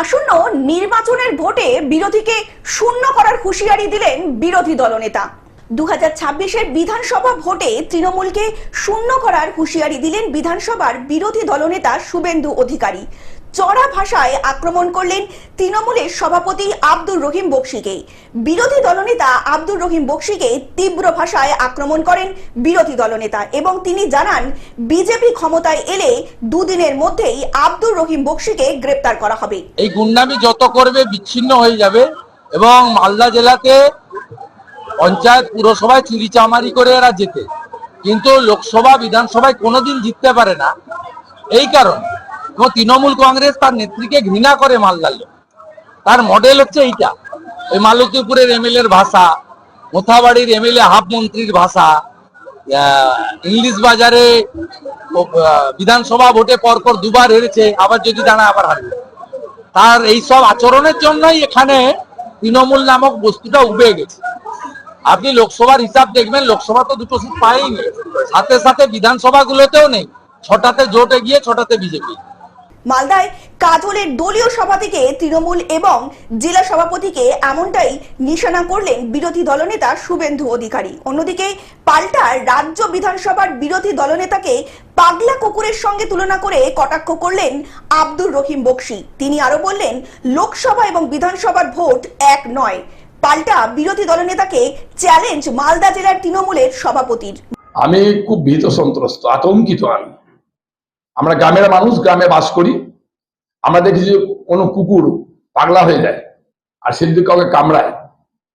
আসন্ন নির্বাচনের ভোটে বিরোধীকে শূন্য করার হুঁশিয়ারি দিলেন বিরোধী দলনেতা। দু হাজার বিধানসভা ভোটে তৃণমূলকে শূন্য করার হুঁশিয়ারি দিলেন বিধানসভার বিরোধী দলনেতা শুভেন্দু অধিকারী। চড়া ভাষায় আক্রমণ করলেন তৃণমূলের সভাপতি আব্দুর রহিম বক্সিকে। বিরোধী দলনেতা আব্দুর রহিম বক্সিকে তীব্র ভাষায় আক্রমণ করেন বিরোধী দলনেতা এবং তিনি জানান, বিজেপি ক্ষমতায় এলে দুদিনের মধ্যেই আব্দুর রহিম বক্সিকে গ্রেপ্তার করা হবে। এই গুন্ডামি যত করবে বিচ্ছিন্ন হয়ে যাবে এবং মালদা জেলাতে পঞ্চায়েত পুরসভায় চুরি চামারি করে এরা যেতে কিন্তু লোকসভা, বিধানসভায় কোনোদিন জিততে পারে না। এই কারণ এবং তৃণমূল কংগ্রেস তার নেত্রীকে ঘৃণা করে মালদার লোক তার মডেল হচ্ছে এইটা। ওই মালতীপুরের এমএলএ এর ভাষা, মোথাবাড়ির এমএলএ হাফ মন্ত্রীর ভাষা ইংলিশ বাজারে বিধানসভা ভোটে পরপর দুবার হেরেছে, আবার যদি দাঁড়ায় আবার হারবে। তার এইসব আচরণের জন্যই এখানে তৃণমূল নামক বস্তুটা উবে গেছে। আপনি লোকসভার হিসাব দেখবেন, লোকসভা তো দুটো সিট পায়নি সাথে সাথে বিধানসভা গুলোতেও নেই। ছটাতে জোটে গিয়ে ছটাতে বিজেপি। মালদায় কাজলের দলীয় সভা থেকে তৃণমূল এবং জেলা সভাপতিকে এমনটাই নিশানা করলেন বিরোধী দলনেতা শুভেন্দু অধিকারী। অন্যদিকে পাল্টা রাজ্য বিধানসভার বিরোধী দলনেতাকে পাগলা কুকুরের সঙ্গে তুলনা করে কটাক্ষ করলেন আব্দুর রহিম বক্সি। তিনি আরও বললেন, লোকসভা এবং বিধানসভার ভোট এক নয়। পাল্টা বিরোধী দলনেতাকে চ্যালেঞ্জ মালদা জেলার তৃণমূলের সভাপতির। আমি খুব ভীত সন্ত্রস্ত, আতঙ্কিত আমি। আমরা গ্রামের মানুষ, গ্রামে বাস করি। আমরা দেখি যে কোনো কুকুর পাগলা হয়ে যায় আর সে যদি কাউকে কামড়ায়,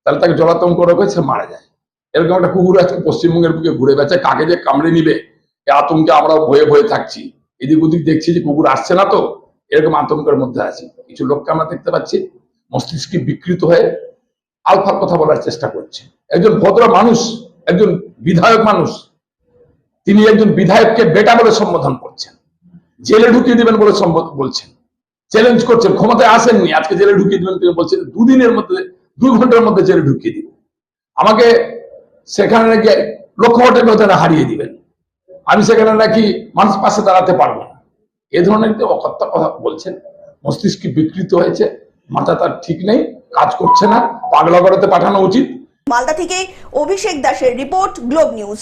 তাহলে তাকে জলাতঙ্ক রোগে সে মারা যায়। এরকম একটা কুকুর আজকে পশ্চিমবঙ্গের বুকে ঘুরে বেড়াচ্ছে, কাকে যে কামড়ে নিবে, এ আতঙ্কে আমরা ভয়ে ভয়ে থাকছি। এদিক ওদিক দেখছি যে কুকুর আসছে না তো, এরকম আতঙ্কের মধ্যে আছি। কিছু লোককে আমরা দেখতে পাচ্ছি, মস্তিষ্কে বিকৃত হয়ে আলফা কথা বলার চেষ্টা করছে। একজন ভদ্র মানুষ, একজন বিধায়ক মানুষ, তিনি একজন বিধায়ককে বেটা বলে সম্বোধন করছেন। জেলে ঢুকিয়ে দিবেন বলে বলছেন। চ্যালেঞ্জ করছেন, ক্ষমতায় আসেননি, আজকে জেলে ঢুকিয়ে দিবেন তিনি বলছেন, দুদিনের মধ্যে, দু ঘণ্টার মধ্যে জেলে ঢুকিয়ে দিব আমাকে সেখানে নাকি লক্ষ ভোটের মধ্যে হারিয়ে দিবেন। আমি সেখানে নাকি মানুষ পাশে দাঁড়াতে পারব না। এ ধরনের অকথ্য কথা বলছেন। মস্তিষ্ক বিকৃত হয়েছে, মাথা তার ঠিক নেই, কাজ করছে না পাগলা করাতে পাঠানো উচিত। মালদা থেকে অভিষেক দাসের রিপোর্ট, গ্লোব নিউজ।